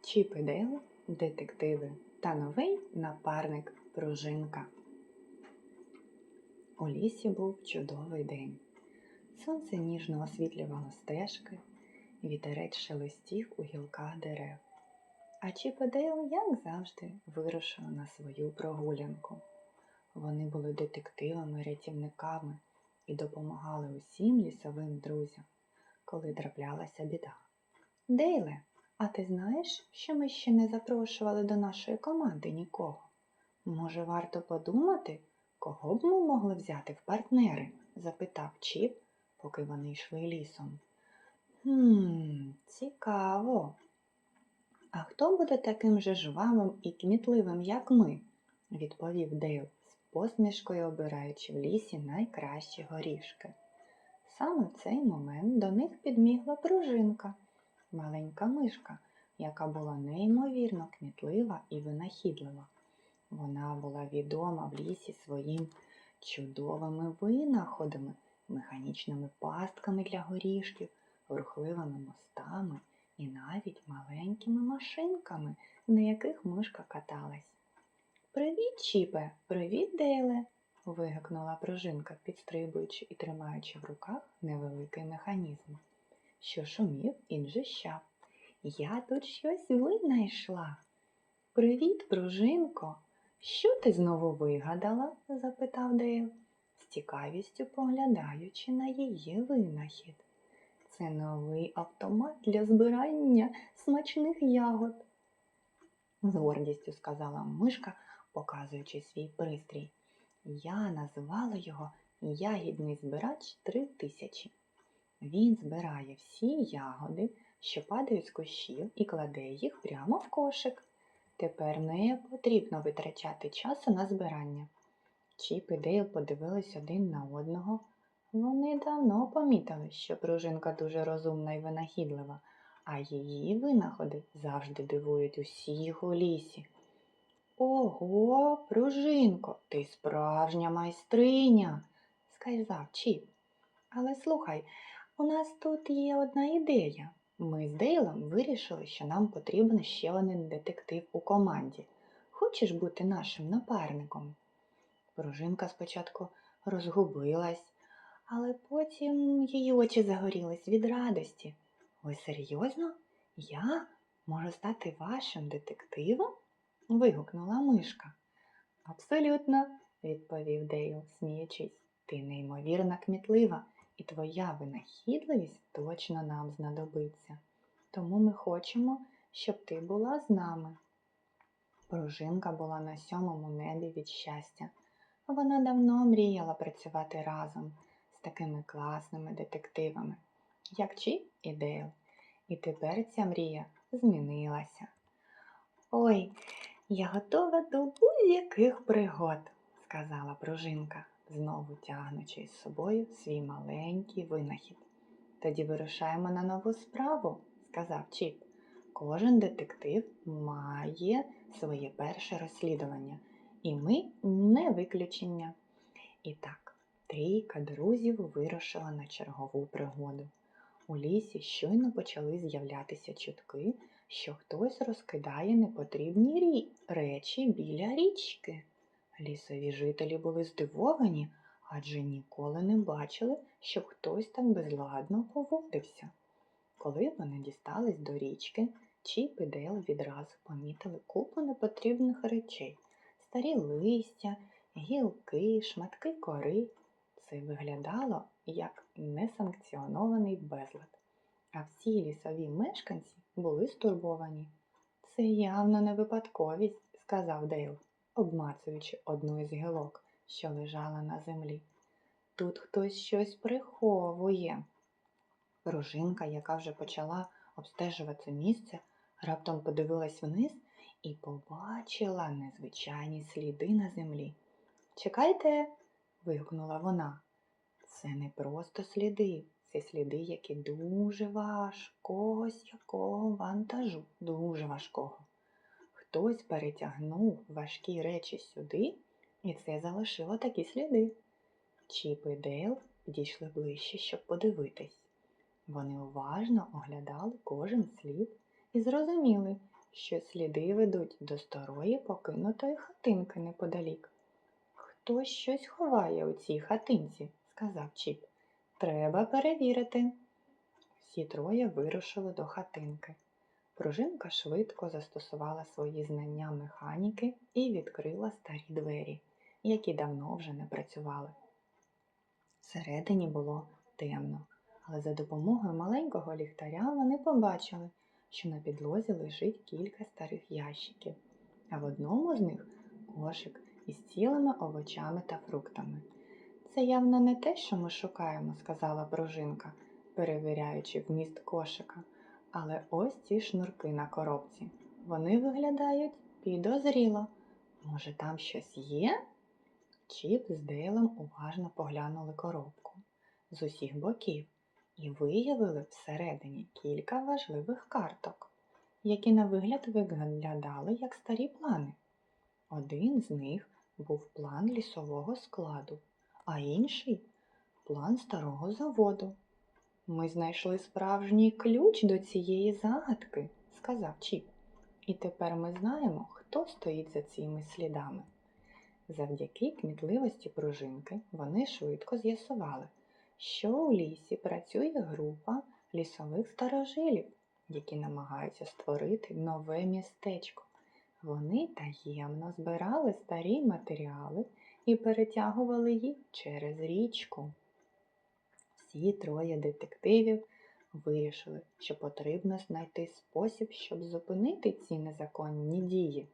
Чіп і Дейл, детективи та новий напарник пружинка. У лісі був чудовий день. Сонце ніжно освітлювало стежки, вітерець шелестів у гілках дерев. А Чіп і Дейл, як завжди, вирушили на свою прогулянку. Вони були детективами-рятівниками і допомагали усім лісовим друзям, коли траплялася біда. Дейле, а ти знаєш, що ми ще не запрошували до нашої команди нікого? Може, варто подумати, кого б ми могли взяти в партнери? запитав Чіп, поки вони йшли лісом. Хм, цікаво. А хто буде таким же жвавим і кмітливим, як ми? відповів Дейл, з посмішкою обираючи в лісі найкращі горішки. Саме в цей момент до них підмігла пружинка, маленька мишка, яка була неймовірно кмітлива і винахідлива. Вона була відома в лісі своїм чудовими винаходами, механічними пастками для горішків, рухливими мостами і навіть маленькими машинками, на яких мишка каталась. Привіт, Чіпе! Привіт, Дейле! вигукнула пружинка, підстрибуючи і тримаючи в руках невеликий механізм, що шумів і джищав. Я тут щось винайшла. Привіт, пружинко. Що ти знову вигадала? запитав Дейл, з цікавістю поглядаючи на її винахід. Це новий автомат для збирання смачних ягод, з гордістю сказала мишка, показуючи свій пристрій. Я назвала його Ягідний збирач 3000. Він збирає всі ягоди, що падають з кущів, і кладе їх прямо в кошик. Тепер не потрібно витрачати часу на збирання. Чіп і Дейл подивились один на одного. Вони давно помітили, що пружинка дуже розумна і винахідлива, а її винаходи завжди дивують усіх у лісі. Ого, пружинко, ти справжня майстриня, сказав Чіп. Але слухай, у нас тут є одна ідея. Ми з Дейлом вирішили, що нам потрібен ще один детектив у команді. Хочеш бути нашим напарником? Пружинка спочатку розгубилась, але потім її очі загорілись від радості. Ви серйозно? Я можу стати вашим детективом? вигукнула мишка. Абсолютно, відповів Дейл, сміючись. Ти неймовірно кмітлива, і твоя винахідливість точно нам знадобиться. Тому ми хочемо, щоб ти була з нами. Пружинка була на сьомому небі від щастя. Вона давно мріяла працювати разом з такими класними детективами, як Чіп і Дейл. І тепер ця мрія змінилася. Ой, я готова до будь-яких пригод, сказала пружинка, знову тягнучи з собою свій маленький винахід. Тоді вирушаємо на нову справу, сказав Чіп. Кожен детектив має своє перше розслідування, і ми не виключення. І так, трійка друзів вирушила на чергову пригоду. У лісі щойно почали з'являтися чутки, що хтось розкидає непотрібні речі біля річки. Лісові жителі були здивовані, адже ніколи не бачили, щоб хтось так безладно поводився. Коли вони дістались до річки, Чіп і Дейл відразу помітили купу непотрібних речей старі листя, гілки, шматки кори. Це виглядало як несанкціонований безлад. А всі лісові мешканці були стурбовані. Це явно не випадковість, сказав Дейл, обмацуючи одну із гілок, що лежала на землі. Тут хтось щось приховує. Пружинка, яка вже почала обстежувати місце, раптом подивилась вниз і побачила незвичайні сліди на землі. Чекайте, вигукнула вона. Це не просто сліди, це сліди, які дуже важкого якого вантажу, дуже важкого. Хтось перетягнув важкі речі сюди, і це залишило такі сліди. Чіп і Дейл підійшли ближче, щоб подивитись. Вони уважно оглядали кожен слід і зрозуміли, що сліди ведуть до старої покинутої хатинки неподалік. Хтось щось ховає у цій хатинці, сказав Чіп. Треба перевірити. Всі троє вирушили до хатинки. Пружинка швидко застосувала свої знання механіки і відкрила старі двері, які давно вже не працювали. Всередині було темно, але за допомогою маленького ліхтаря вони побачили, що на підлозі лежить кілька старих ящиків, а в одному з них кошик із цілими овочами та фруктами. Це явно не те, що ми шукаємо, сказала пружинка, перевіряючи вміст кошика. Але ось ці шнурки на коробці. Вони виглядають підозріло. Може, там щось є? Чіп з Дейлем уважно поглянули коробку з усіх боків і виявили всередині кілька важливих карток, які на вигляд виглядали як старі плани. Один з них був план лісового складу, а інший план старого заводу. Ми знайшли справжній ключ до цієї загадки, сказав Чіп. І тепер ми знаємо, хто стоїть за цими слідами. Завдяки кмітливості пружинки вони швидко з'ясували, що у лісі працює група лісових старожилів, які намагаються створити нове містечко. Вони таємно збирали старі матеріали і перетягували їх через річку. Всі троє детективів вирішили, що потрібно знайти спосіб, щоб зупинити ці незаконні дії.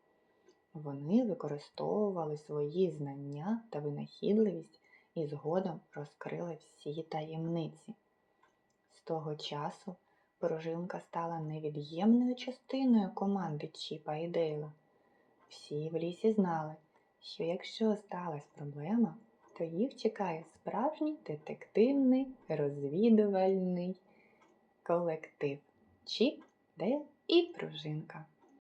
Вони використовували свої знання та винахідливість і згодом розкрили всі таємниці. З того часу пружинка стала невід'ємною частиною команди Чіпа і Дейла. Всі в лісі знали, що якщо сталася проблема, то їх чекає справжній детективний розвідувальний колектив Чіп, де і пружинка.